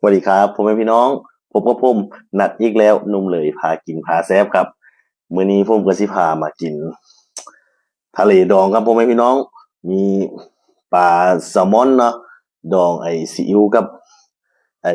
สวัสดีครับผมเป็นพี่น้องผมกับผมนัดอีกแล้วนุ่มเลยพากินพาแซบครับมื้อนี้ผมก็สิพามากิน ทะเลดองครับผมเป็นพี่น้อง มีปลาแซลมอนเนาะดองไอซีอิ๊วกับ ไอ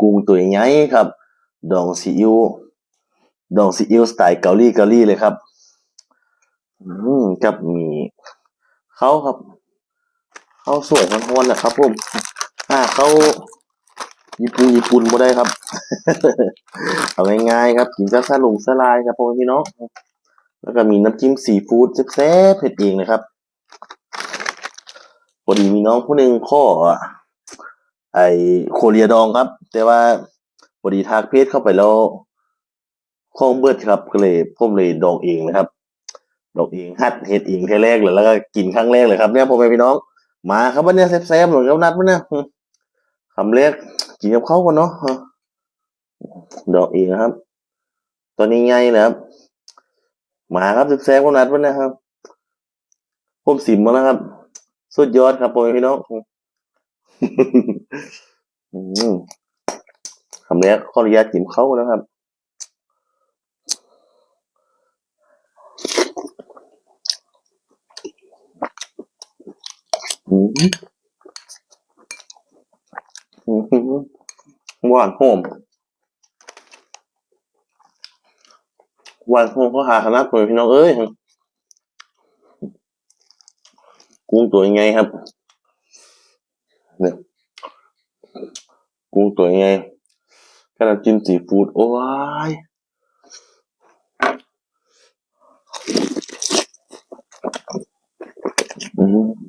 กุ้งตัวใหญ่ครับ ดองซีอิ๊วดองซีอิ๊วสไตล์เกาหลีเกาหลีเลยครับ อืมกับมีข้าวครับข้าวสวยฮ้อนๆนะครับผมอ่าข้าว ญี่ปุ่นญี่ปุ่นบ่ได้ครับ เอาง่ายๆครับกินซะซาลงสลายครับพ่อแม่พี่น้องแล้วก็มีน้ำจิ้มซีฟู้ดแซ่บๆเผ็ดเองนะครับพอดีมีน้องผู้หนึ่งข้อไอโคเรียดองครับ แต่ว่าพอดีทักเพจเข้าไปแล้วข้องเบิดครับก็เลยผมเลยดองเองนะครับ ดอกเองหัดเฮ็ดเองแค่แรกเลยแล้วก็กินครั้งแรกเลยครับเนี่ยพ่อแม่พี่น้อง มาครับวันนี้แซ่บๆหน่อยครับนัดวันเนี้ยคำแรก กินกับข้าวกันเนาะดอกเองครับตอนนี้ไงเลยครับมาครับแซ่บๆกันนัดวันเนี้ยครับผมสิมมาแล้วครับ สุดยอดครับพ่อพี่น้องคำแรกขออนุญาตกินข้าวนะครับอืม หวานหอมหวานหอมเขาหาขนาดตัวพี่น้องเอ้ยกุ้งตัวยังไงครับเนี่ยกุ้งตัวยังไงกำลังจิ้มซีฟู้ดโอ้ยอืม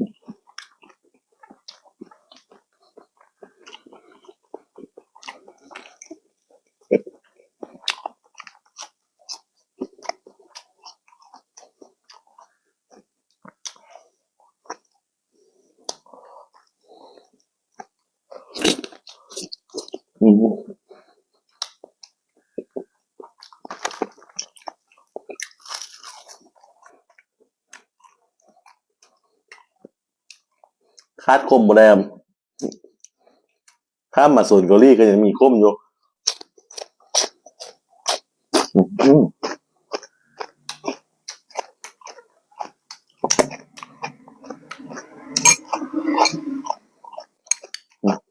คาดคมบ่ได้ครับข้ามมาส่วนเกาหลีก็ยังมีคมอยู่อืม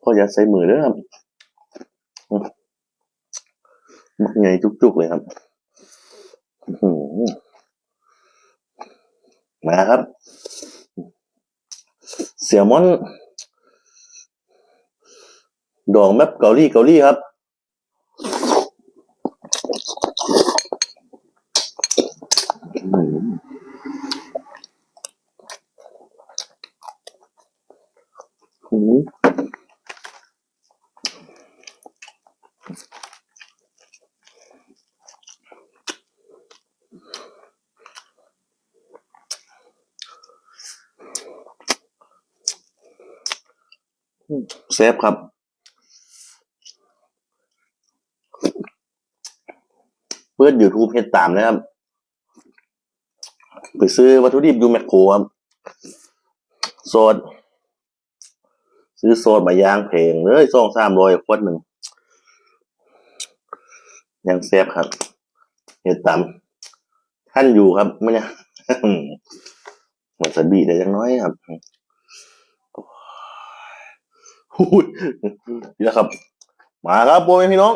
ก็อย่าใส่มือเด้อมมักไง จุกเลยครับมาครับ เสี่ยมอน ดองแมปเกาหลีเกาหลีครับ แซ่บครับ เพื่อนยูทูบเฮ็ดตามนะครับ ไปซื้อวัตถุดิบยูแมคโครครับโซดซื้อโซดมายางเพลงเลยสองสามร้อยขวดหนึ่งยังแซ่บครับเฮ็ดตามท่านอยู่ครับไม่เนี่ยมันสบีได้ยังน้อยครับ พูดนี่แหละครับ มาครับโบยพี่น้อง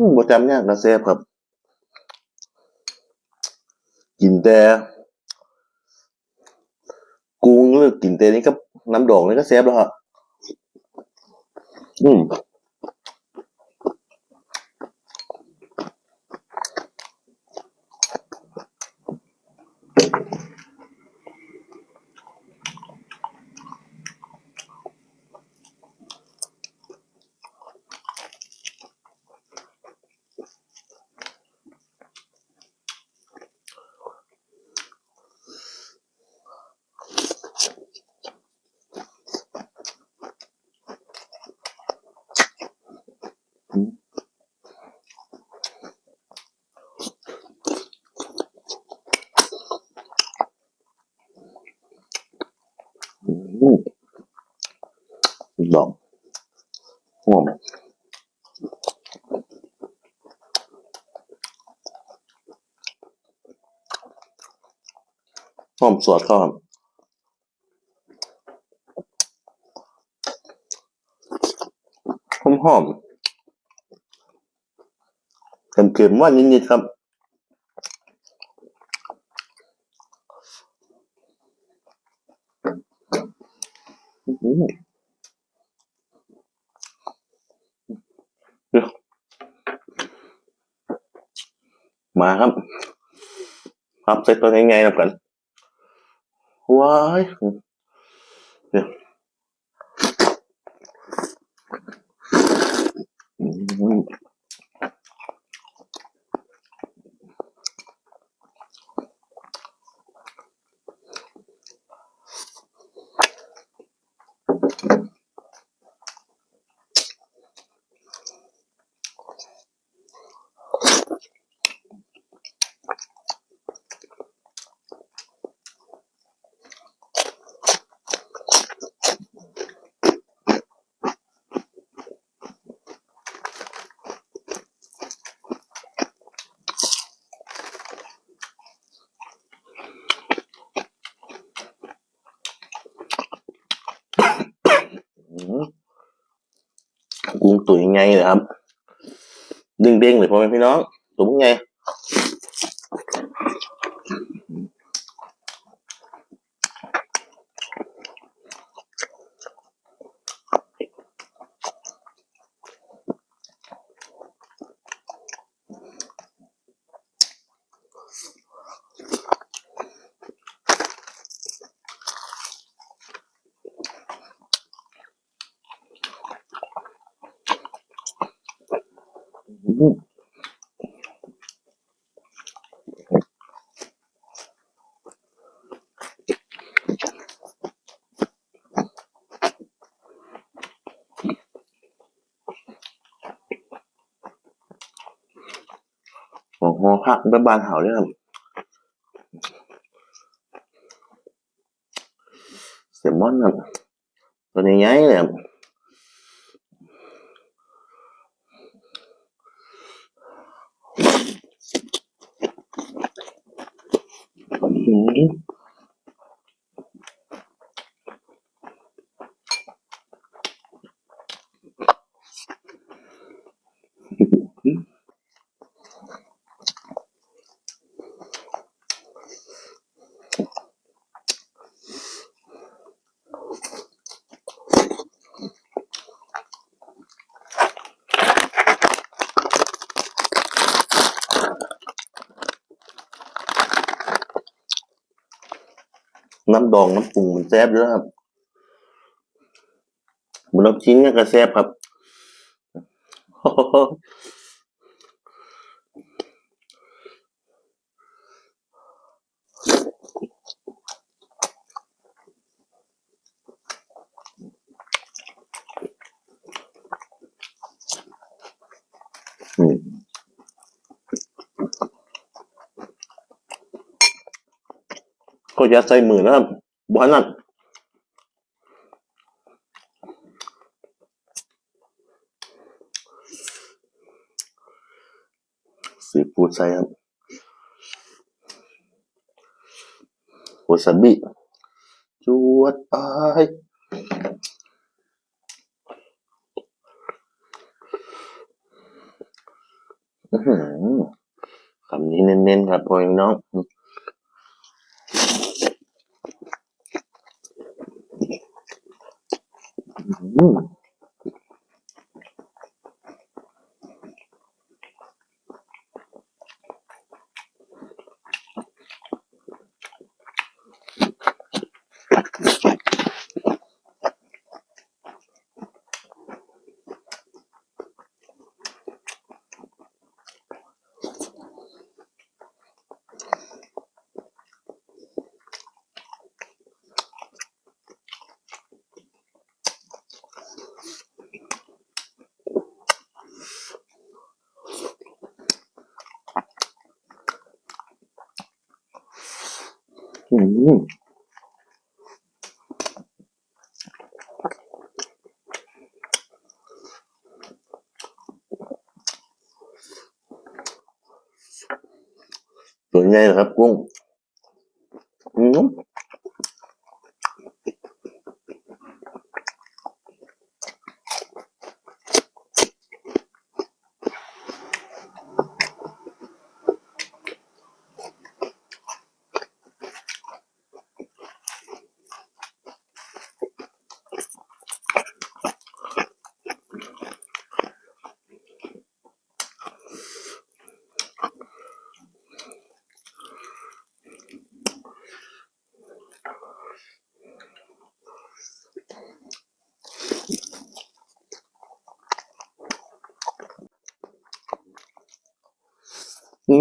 ืมบ่จำยากนะแซ่บครับ กินแต่กุ้งหรือกินแต่นี่ก็น้ำดองนี่ก็แซ่บแล้วครับอืม หอมหอมสวดเข้าครับหอมหอมเค็มเค็มๆว่านิดๆครับ อื้อหือเดี๋ยวมาครับ พับใส่ตัวง่ายๆนะกันว้ายเดี๋ยวอืม ตัวยังไงเลยครับ เด้งๆเลยพ่อแม่พี่น้องตัวเป็นไง อืมโอ้โหผักเป็นบานเห่าเลยครับเซลมอนครับตัวนี้ใหญ่เลยครับ อื น้ำดองน้ำปรุงมันแซ่บด้วยครับมันน้ำชิ้นเนี่ยก็แซ่บครับ ยัดใส่มือนะครับบ้านนั่นสีฟูดใส่ครับวาซาบิจวดไปคำนี้เน้นๆครับพ่อแม่น้อง อื สวยไงนะครับกุ้งอืม อื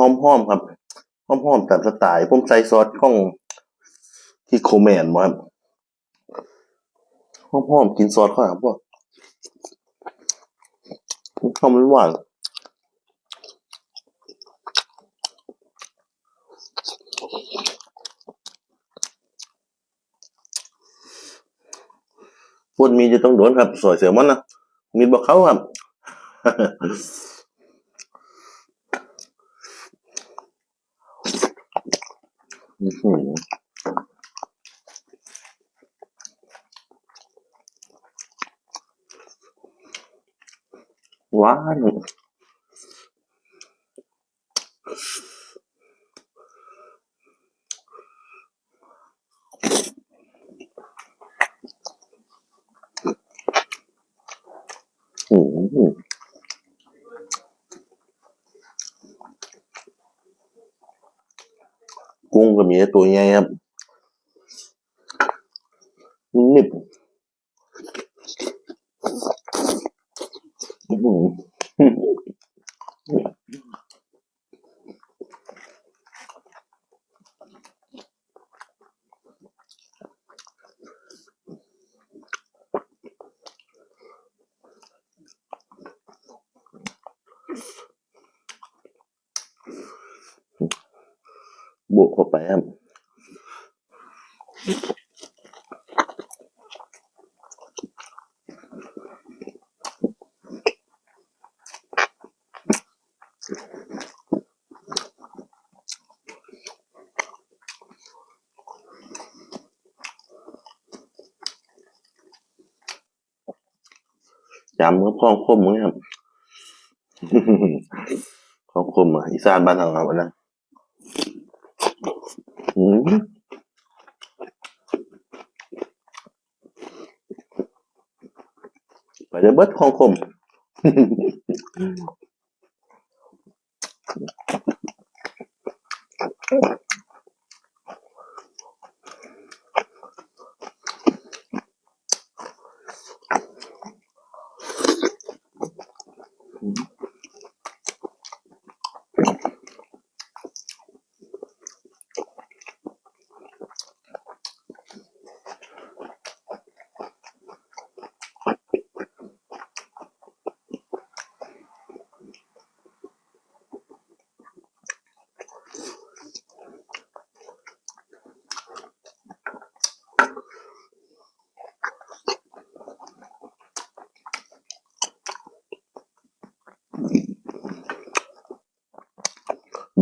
หอมๆครับหอมๆตามสไตล์ผมใส่ซอสของที่โคแมนมาครับหอมๆกินซอสข้าครับพวกหอมหวานพูดมีจะต้องโดนครับ สวยเสือมันนะมีบอกเขาครับ หวานอื้อหือกุ้งก็มีแต่ตัวใหญ่ครับนิบอื้อหือ บวกเข้าไปครับจำกับข้องคมมั้งครับข้องคมอะอีสานบ้านเราครับอันนั้น อืมไปเดเบิดของคมอืม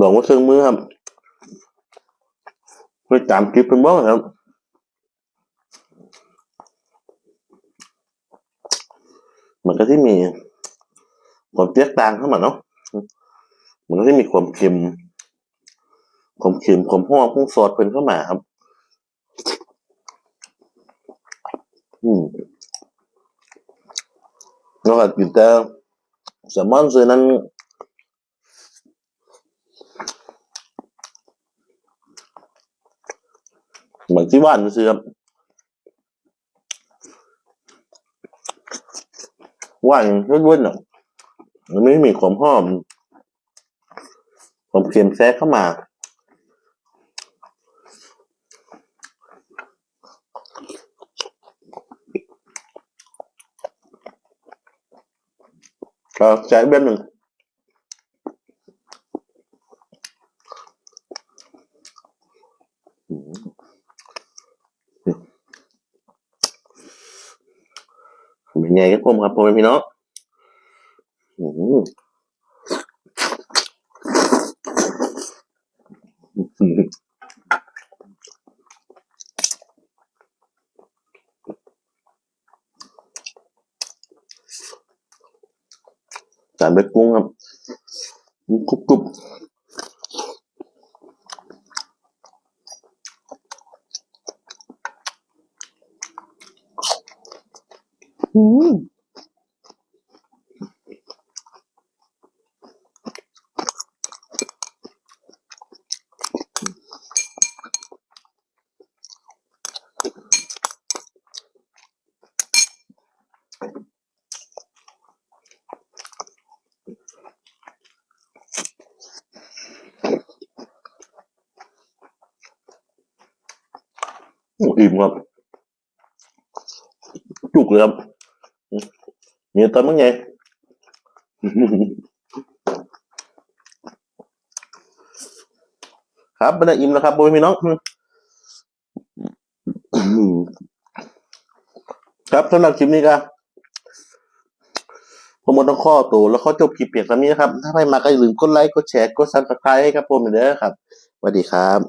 บอกว่าเครื่องมือครับไปตามคลิปเป็นบ้างครับมันก็ที่มีความแตกต่างเข้ามาเนาะมันก็ที่มีความเค็มความเค็มความหอมของซอสเป็นเข้ามาครับ อืมแล้วก็กินแต่แซลมอนซื้อนั้น เหมือนที่ว่านซื้อครับว่านเว้นๆอะมันไม่มีความหอมความเค็มแทรกเข้ามาก็ใช้แบบหนึ่ง เป็นไงครับผมครับผมเป็นพี่น้องจานเบ็ดกุ้งครับกรุบกรุบ อืมอิ่มครับจุกเลยครับ มีตอนมั้งไงครับเป็นอิ่มแล้วครับโบยพี่น้องครับสำหรับคลิปนี้ก็ผมหมดต้องข้อตัวแล้วข้อจบคลิปเพียงเท่านี้นะครับ ถ้าใครมาก็อย่าลืมกดไลค์ กดแชร์ กดซับสไครต์ให้ครับผมเด้อครับสวัสดีครับ